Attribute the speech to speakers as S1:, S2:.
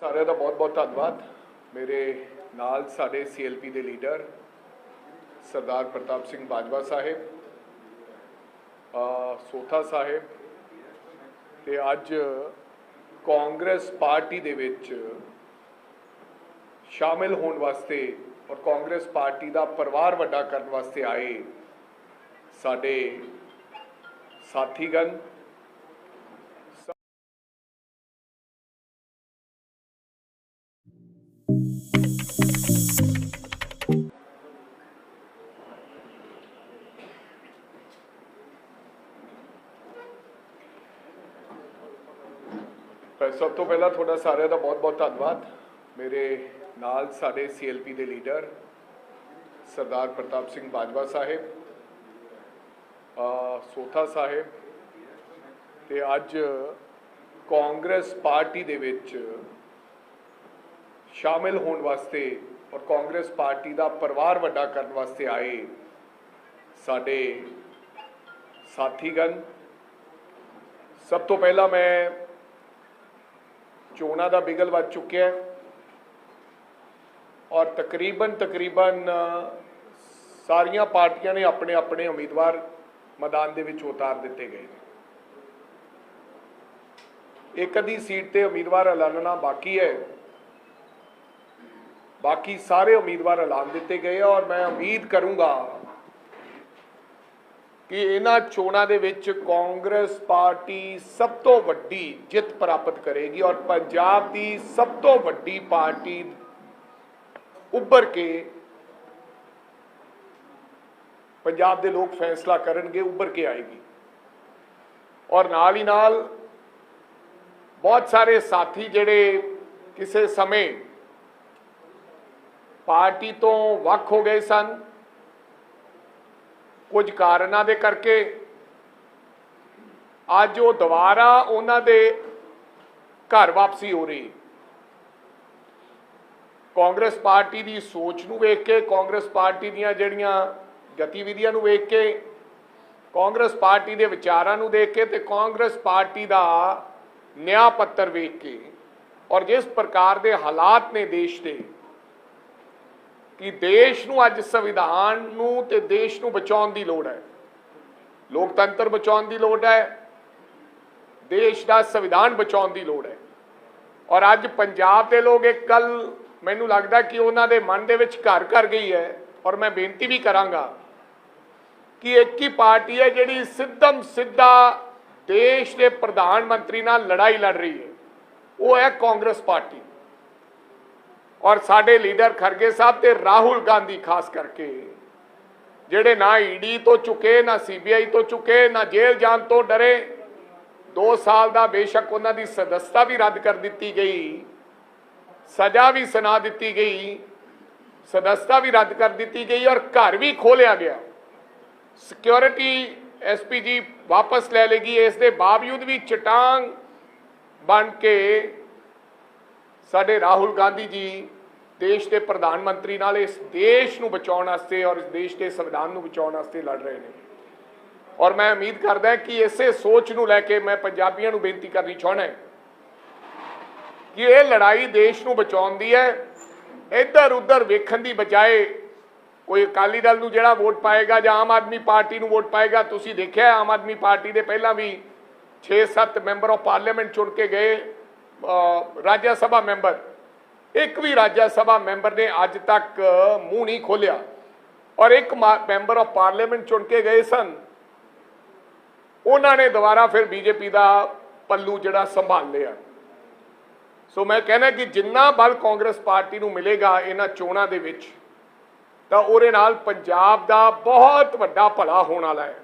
S1: ਸਾਰਿਆਂ ਦਾ ਬਹੁਤ-ਬਹੁਤ ਧੰਨਵਾਦ। ਮੇਰੇ ਨਾਲ ਸਾਡੇ ਸੀਐਲਪੀ ਦੇ ਲੀਡਰ ਸਰਦਾਰ ਪ੍ਰਤਾਪ ਸਿੰਘ ਬਾਜਵਾ ਸਾਹਿਬ ਸੋਥਾ ਸਾਹਿਬ ਤੇ ਅੱਜ ਕਾਂਗਰਸ ਪਾਰਟੀ ਦੇ ਵਿੱਚ ਸ਼ਾਮਿਲ ਹੋਣ ਵਾਸਤੇ ਔਰ ਕਾਂਗਰਸ ਪਾਰਟੀ ਦਾ ਪਰਿਵਾਰ ਵੱਡਾ ਕਰਨ ਵਾਸਤੇ ਆਏ ਸਾਡੇ ਸਾਥੀਗਣ ਸਭ ਤੋਂ ਪਹਿਲਾਂ ਤੁਹਾਡਾ ਸਾਰਿਆਂ ਦਾ ਬਹੁਤ-ਬਹੁਤ ਧੰਨਵਾਦ। ਮੇਰੇ ਨਾਲ ਸਾਡੇ ਸੀਐਲਪੀ ਦੇ ਲੀਡਰ ਸਰਦਾਰ ਪ੍ਰਤਾਪ ਸਿੰਘ ਬਾਜਵਾ ਸਾਹਿਬ ਸੋਥਾ ਸਾਹਿਬ ਤੇ ਅੱਜ ਕਾਂਗਰਸ ਪਾਰਟੀ ਦੇ ਵਿੱਚ ਸ਼ਾਮਿਲ ਹੋਣ ਵਾਸਤੇ ਔਰ ਕਾਂਗਰਸ ਪਾਰਟੀ ਦਾ ਪਰਿਵਾਰ ਵੱਡਾ ਕਰਨ ਵਾਸਤੇ ਆਏ ਸਾਡੇ ਸਾਥੀਗਣ। ਸਭ ਤੋਂ ਪਹਿਲਾਂ ਮੈਂ ਚੋਣਾਂ ਦਾ ਬਿਗਲ ਵੱਜ ਚੁੱਕਿਆ ਹੈ। ਔਰ ਤਕਰੀਬਨ ਤਕਰੀਬਨ ਸਾਰੀਆਂ ਪਾਰਟੀਆਂ ਨੇ ਆਪਣੇ ਆਪਣੇ ਉਮੀਦਵਾਰ ਮੈਦਾਨ ਦੇ ਵਿੱਚ ਉਤਾਰ ਦਿੱਤੇ ਗਏ ਨੇ। ਇੱਕ ਅੱਧੀ ਸੀਟ ਤੇ ਉਮੀਦਵਾਰ ਐਲਾਨਣਾ ਬਾਕੀ ਹੈ। ਬਾਕੀ ਸਾਰੇ ਉਮੀਦਵਾਰ ਐਲਾਨ ਦਿੱਤੇ ਗਏ ਔਰ ਮੈਂ ਉਮੀਦ ਕਰੂੰਗਾ ਕਿ ਇਹਨਾਂ ਚੋਣਾਂ ਦੇ ਵਿੱਚ ਕਾਂਗਰਸ ਪਾਰਟੀ ਸਭ ਤੋਂ ਵੱਡੀ ਜਿੱਤ ਪ੍ਰਾਪਤ ਕਰੇਗੀ ਔਰ ਪੰਜਾਬ ਦੀ ਸਭ ਤੋਂ ਵੱਡੀ ਪਾਰਟੀ ਉੱਭਰ ਕੇ ਪੰਜਾਬ ਦੇ ਲੋਕ ਫੈਸਲਾ ਕਰਨਗੇ, ਉੱਭਰ ਕੇ ਆਏਗੀ। ਔਰ ਨਾਲ ਹੀ ਨਾਲ ਬਹੁਤ ਸਾਰੇ ਸਾਥੀ ਜਿਹੜੇ ਕਿਸੇ ਸਮੇਂ ਪਾਰਟੀ ਤੋਂ ਵੱਖ ਹੋ ਗਏ ਸਨ ਕੁਝ ਕਾਰਨਾਂ ਦੇ ਕਰਕੇ ਅੱਜ ਉਹ ਦੁਬਾਰਾ ਉਹਨਾਂ ਦੇ ਘਰ ਵਾਪਸੀ ਹੋ ਰਹੀ। ਕਾਂਗਰਸ ਪਾਰਟੀ ਦੀ ਸੋਚ ਨੂੰ ਵੇਖ ਕੇ, ਕਾਂਗਰਸ ਪਾਰਟੀ ਦੀਆਂ ਜਿਹੜੀਆਂ ਗਤੀਵਿਧੀਆਂ ਨੂੰ ਵੇਖ ਕੇ, ਕਾਂਗਰਸ ਪਾਰਟੀ ਦੇ ਵਿਚਾਰਾਂ ਨੂੰ ਦੇਖ ਕੇ ਤੇ ਕਾਂਗਰਸ ਪਾਰਟੀ ਦਾ ਨਿਆਂ ਪੱਤਰ ਵੇਖ ਕੇ ਔਰ ਜਿਸ ਪ੍ਰਕਾਰ ਦੇ ਹਾਲਾਤ ਨੇ ਦੇਸ਼ ਦੇ ਕਿ ਦੇਸ਼ ਨੂੰ ਅੱਜ ਸੰਵਿਧਾਨ ਨੂੰ ਤੇ ਦੇਸ਼ ਨੂੰ ਬਚਾਉਣ ਦੀ ਲੋੜ ਹੈ। ਲੋਕਤੰਤਰ ਬਚਾਉਣ ਦੀ ਲੋੜ ਹੈ। ਦੇਸ਼ ਦਾ ਸੰਵਿਧਾਨ ਬਚਾਉਣ ਦੀ ਲੋੜ ਹੈ। ਔਰ ਅੱਜ ਪੰਜਾਬ ਦੇ ਲੋਕ ਇੱਕ ਗੱਲ ਮੈਨੂੰ ਲੱਗਦਾ ਕਿ ਉਹਨਾਂ ਦੇ ਮਨ ਦੇ ਵਿੱਚ ਘਰ ਕਰ ਗਈ ਹੈ। ਔਰ ਮੈਂ ਬੇਨਤੀ ਵੀ ਕਰਾਂਗਾ ਕਿ ਇੱਕ ਹੀ ਪਾਰਟੀ ਹੈ ਜਿਹੜੀ ਸਿੱਧਮ ਸਿੱਧਾ ਦੇਸ਼ ਦੇ ਪ੍ਰਧਾਨ ਮੰਤਰੀ ਨਾਲ ਲੜਾਈ ਲੜ ਰਹੀ ਹੈ। ਉਹ ਹੈ ਕਾਂਗਰਸ ਪਾਰਟੀ। ਔਰ ਸਾਡੇ ਲੀਡਰ ਖਰਗੇ ਸਾਹਿਬ ਤੇ ਰਾਹੁਲ ਗਾਂਧੀ ਖਾਸ ਕਰਕੇ, ਜਿਹੜੇ ਨਾ ਈਡੀ ਤੋਂ ਚੁੱਕੇ, ਨਾ ਸੀਬੀਆਈ ਤੋਂ ਚੁੱਕੇ, ਨਾ ਜੇਲ੍ਹ ਜਾਣ ਤੋਂ ਡਰੇ 2 ਸਾਲ ਦਾ ਬੇਸ਼ੱਕ ਉਹਨਾਂ ਦੀ ਸਦਸਤਾ ਵੀ ਰੱਦ ਕਰ ਦਿੱਤੀ ਗਈ, ਸਜ਼ਾ ਵੀ ਸੁਣਾ ਦਿੱਤੀ ਗਈ, ਸਦਸਤਾ ਵੀ ਰੱਦ ਕਰ ਦਿੱਤੀ ਗਈ ਔਰ ਘਰ ਵੀ ਖੋਲਿਆ ਗਿਆ। ਸਿਕਿਉਰਿਟੀ ਐਸਪੀਜੀ ਵਾਪਸ ਲੈ ਲੇਗੀ, ਇਸ ਦੇ ਬਾਵਜੂਦ ਵੀ ਚਟਾਂਗ ਬਣ ਕੇ ਸਾਡੇ ਰਾਹੁਲ ਗਾਂਧੀ ਜੀ ਦੇਸ਼ ਦੇ ਪ੍ਰਧਾਨ ਮੰਤਰੀ ਨਾਲ ਇਸ ਦੇਸ਼ ਨੂੰ ਬਚਾਉਣ ਵਾਸਤੇ ਔਰ ਇਸ ਦੇਸ਼ ਦੇ ਸੰਵਿਧਾਨ ਨੂੰ ਬਚਾਉਣ ਵਾਸਤੇ ਲੜ ਰਹੇ ਨੇ। ਔਰ ਮੈਂ ਉਮੀਦ ਕਰਦਾ ਕਿ ਇਸੇ ਸੋਚ ਨੂੰ ਲੈ ਕੇ ਮੈਂ ਪੰਜਾਬੀਆਂ ਨੂੰ ਬੇਨਤੀ ਕਰਨੀ ਚਾਹਣਾ ਕਿ ਇਹ ਲੜਾਈ ਦੇਸ਼ ਨੂੰ ਬਚਾਉਣ ਦੀ ਹੈ। ਇੱਧਰ ਉੱਧਰ ਵੇਖਣ ਦੀ ਬਜਾਏ ਕੋਈ ਅਕਾਲੀ ਦਲ ਨੂੰ ਜਿਹੜਾ ਵੋਟ ਪਾਏਗਾ ਜਾਂ ਆਮ ਆਦਮੀ ਪਾਰਟੀ ਨੂੰ ਵੋਟ ਪਾਏਗਾ, ਤੁਸੀਂ ਦੇਖਿਆ ਆਮ ਆਦਮੀ ਪਾਰਟੀ ਦੇ ਪਹਿਲਾਂ ਵੀ 6-7 ਮੈਂਬਰ ਆਫ ਪਾਰਲੀਮੈਂਟ ਚੁਣ ਕੇ ਗਏ। ਰਾਜ ਸਭਾ ਮੈਂਬਰ। ਇੱਕ ਵੀ ਰਾਜ ਸਭਾ ਮੈਂਬਰ ਨੇ ਅੱਜ ਤੱਕ ਮੂੰਹ ਨਹੀਂ ਖੋਲਿਆ ਔਰ ਇੱਕ ਮੈਂਬਰ ਆਫ ਪਾਰਲੀਮੈਂਟ ਚੁਣ ਕੇ ਗਏ ਸਨ। ਉਹਨਾਂ ਨੇ ਦੁਬਾਰਾ ਫਿਰ ਬੀਜੇਪੀ ਦਾ ਪੱਲੂ ਜਿਹੜਾ ਸੰਭਾਲ ਲਿਆ। ਸੋ ਮੈਂ ਕਹਿੰਦਾ ਕਿ ਜਿੰਨਾ ਬਲ ਕਾਂਗਰਸ ਪਾਰਟੀ ਨੂੰ ਮਿਲੇਗਾ ਇਹਨਾਂ ਚੋਣਾਂ ਦੇ ਵਿੱਚ, ਤਾਂ ਉਹਦੇ ਨਾਲ ਪੰਜਾਬ ਦਾ ਬਹੁਤ ਵੱਡਾ ਭਲਾ ਹੋਣ ਵਾਲਾ ਹੈ।